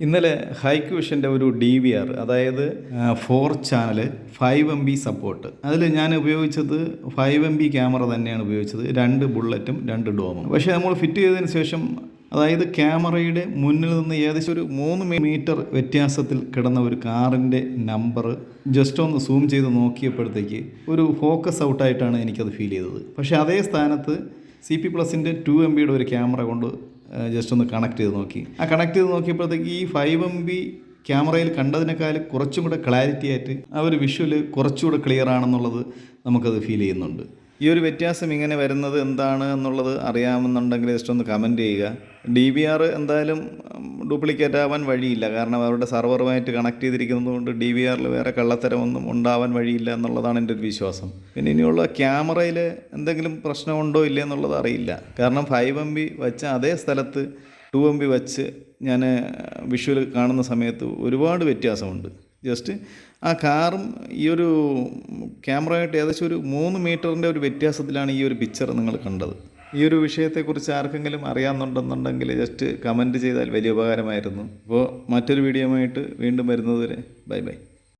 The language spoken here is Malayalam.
ഇന്നലെ ഹൈക്ക് വിഷന്റെ ഒരു ഡി വി ആർ അതായത് four channel five M B support. അതിൽ ഞാൻ ഉപയോഗിച്ചത് ഫൈവ് എം ബി ക്യാമറ തന്നെയാണ് ഉപയോഗിച്ചത്. രണ്ട് ബുള്ളറ്റും രണ്ട് ഡോമും. പക്ഷേ നമ്മൾ ഫിറ്റ് ചെയ്തതിന് ശേഷം അതായത് ക്യാമറയുടെ മുന്നിൽ നിന്ന് ഏകദേശം ഒരു മൂന്ന് മീറ്റർ വ്യത്യാസത്തിൽ കിടന്ന ഒരു കാറിന്റെ നമ്പർ ജസ്റ്റ് ഒന്ന് സൂം ചെയ്ത് നോക്കിയപ്പോഴത്തേക്ക് ഒരു ഫോക്കസ് ഔട്ടായിട്ടാണ് എനിക്കത് ഫീൽ ചെയ്തത്. പക്ഷേ അതേ സ്ഥാനത്ത് സി പി പ്ലസിന്റെ ടു എം ബിയുടെ ഒരു ക്യാമറ കൊണ്ട് ജസ്റ്റ് ഒന്ന് കണക്ട് ചെയ്ത് നോക്കി. ആ കണക്ട് ചെയ്ത് നോക്കിയപ്പോഴത്തേക്ക് ഈ ഫൈവ് എം ബി ക്യാമറയിൽ കണ്ടതിനേക്കാൾ കുറച്ചും കൂടെ ക്ലാരിറ്റി ആയിട്ട് ആ ഒരു വിഷ്വൽ കുറച്ചുകൂടെ ക്ലിയർ ആണെന്നുള്ളത് നമുക്കത് ഫീൽ ചെയ്യുന്നുണ്ട്. ഈ ഒരു വ്യത്യാസം ഇങ്ങനെ വരുന്നത് എന്താണ് എന്നുള്ളത് അറിയാമെന്നുണ്ടെങ്കിൽ ജസ്റ്റ് ഒന്ന് കമന്റ് ചെയ്യുക. ഡി ബി ആർ എന്തായാലും ഡ്യൂപ്ലിക്കേറ്റ് ആവാൻ വഴിയില്ല. കാരണം അവരുടെ സർവറുമായിട്ട് കണക്ട് ചെയ്തിരിക്കുന്നത് കൊണ്ട് ഡി വി ആറിൽ വേറെ കള്ളത്തരമൊന്നും ഉണ്ടാവാൻ വഴിയില്ല എന്നുള്ളതാണ് എന്റെ ഒരു വിശ്വാസം. പിന്നെ ഇനിയുള്ള ക്യാമറയിൽ എന്തെങ്കിലും പ്രശ്നമുണ്ടോ ഇല്ലേ എന്നുള്ളത് അറിയില്ല. കാരണം ഫൈവ് എം ബി വെച്ച അതേ സ്ഥലത്ത് ടു എം ബി വെച്ച് ഞാൻ വിഷ്വൽ കാണുന്ന സമയത്ത് ഒരുപാട് വ്യത്യാസമുണ്ട്. ജസ്റ്റ് ആ കാറും ഈ ഒരു ക്യാമറയായിട്ട് ഏകദേശം ഒരു മൂന്ന് മീറ്ററിന്റെ ഒരു വ്യത്യാസത്തിലാണ് ഈ ഒരു പിക്ചർ നിങ്ങൾ കണ്ടത്. ഈ ഒരു വിഷയത്തെക്കുറിച്ച് ആർക്കെങ്കിലും അറിയാമെന്നുണ്ടെന്നുണ്ടെങ്കിൽ ജസ്റ്റ് കമന്റ് ചെയ്താൽ വലിയ ഉപകാരമായിരുന്നു. അപ്പോൾ മറ്റൊരു വീഡിയോയുമായിട്ട് വീണ്ടും വരുന്നതുവരെ ബൈ ബൈ